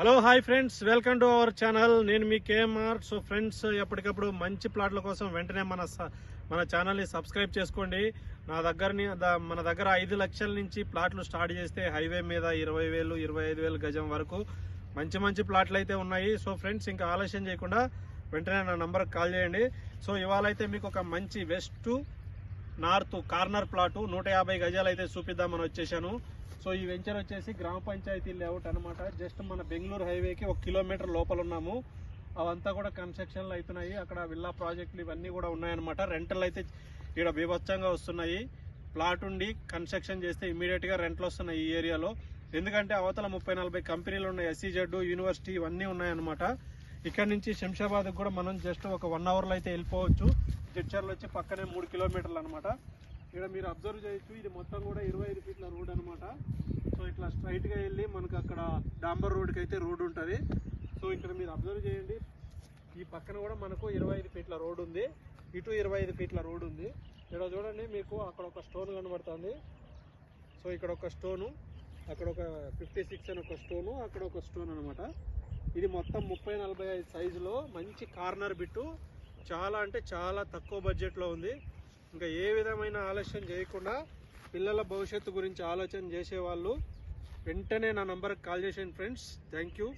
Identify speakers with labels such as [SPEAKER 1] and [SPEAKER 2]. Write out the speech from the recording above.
[SPEAKER 1] Hello hi friends welcome to our channel నేను మీ KMR so friends ఎప్పటికప్పుడు మంచి ప్లాట్ల కోసం వెంటనే మన స- మన ఛానల్ని సబ్స్క్రైబ్ చేసుకోండి. నా దగ్గరని మన దగ్గర ఐదు లక్షల నుంచి ప్లాట్లు స్టార్ట్ చేస్తే హైవే మీద ఇరవై వేలు ఇరవై ఐదు వేలు గజం వరకు మంచి మంచి ప్లాట్లు అయితే ఉన్నాయి. సో ఫ్రెండ్స్ ఇంకా ఆలస్యం చేయకుండా వెంటనే నా నంబర్కి కాల్ చేయండి. సో ఇవాళ అయితే మీకు ఒక మంచి వెస్ట్ నార్త్ కార్నర్ ప్లాటు నూట యాభై గజాలు అయితే చూపిద్దామని వచ్చేసాను. సో ఈ వెంచర్ వచ్చేసి గ్రామ పంచాయతీ లేఅవుట్ అనమాట జస్ట్ మన బెంగళూరు హైవేకి ఒక కిలోమీటర్ లోపల ఉన్నాము. అవంతా కూడా కన్స్ట్రక్షన్లు అవుతున్నాయి. అక్కడ విల్లా ప్రాజెక్టులు ఇవన్నీ కూడా ఉన్నాయన్నమాట. రెంటలు అయితే ఇక్కడ బీభత్సంగా వస్తున్నాయి. ప్లాట్ ఉండి కన్స్ట్రక్షన్ చేస్తే ఇమీడియట్గా రెంట్లు వస్తున్నాయి ఈ ఏరియాలో. ఎందుకంటే అవతల ముప్పై నలభై కంపెనీలు ఉన్నాయి. ఎస్సీజెడ్ యూనివర్సిటీ ఇవన్నీ ఉన్నాయన్నమాట. ఇక్కడ నుంచి శంషాబాద్కి కూడా మనం జస్ట్ ఒక వన్ అవర్లో అయితే వెళ్ళిపోవచ్చు. జడ్చర్లు వచ్చి పక్కనే మూడు కిలోమీటర్లు అనమాట ఇక్కడ మీరు అబ్జర్వ్ చేయొచ్చు ఇది మొత్తం కూడా ఇరవై ఐదు ఫీట్ల రోడ్ అనమాట సో ఇట్లా స్ట్రైట్గా వెళ్ళి మనకు అక్కడ డాంబర్ రోడ్కి అయితే రోడ్ ఉంటుంది. సో ఇక్కడ మీరు అబ్జర్వ్ చేయండి. ఈ పక్కన కూడా మనకు ఇరవై ఐదు ఫీట్ల రోడ్ ఉంది. ఇటు ఇరవై ఐదు ఫీట్ల రోడ్ ఉంది. ఇక్కడ చూడండి మీకు అక్కడ ఒక స్టోన్ కనబడుతుంది. సో ఇక్కడ ఒక స్టోను అక్కడ ఒక ఫిఫ్టీ సిక్స్ అని ఒక స్టోను అక్కడ ఒక స్టోన్ అనమాట ఇది మొత్తం ముప్పై నలభై ఐదు సైజులో మంచి కార్నర్ బిట్టు. చాలా అంటే చాలా తక్కువ బడ్జెట్లో ఉంది. ఇంకా ఏ విధమైన ఆలస్యం చేయకుండా పిల్లల భవిష్యత్తు గురించి ఆలోచన చేసేవాళ్ళు వెంటనే నా నంబర్కి కాల్ చేసేయండి ఫ్రెండ్స్. Thank you.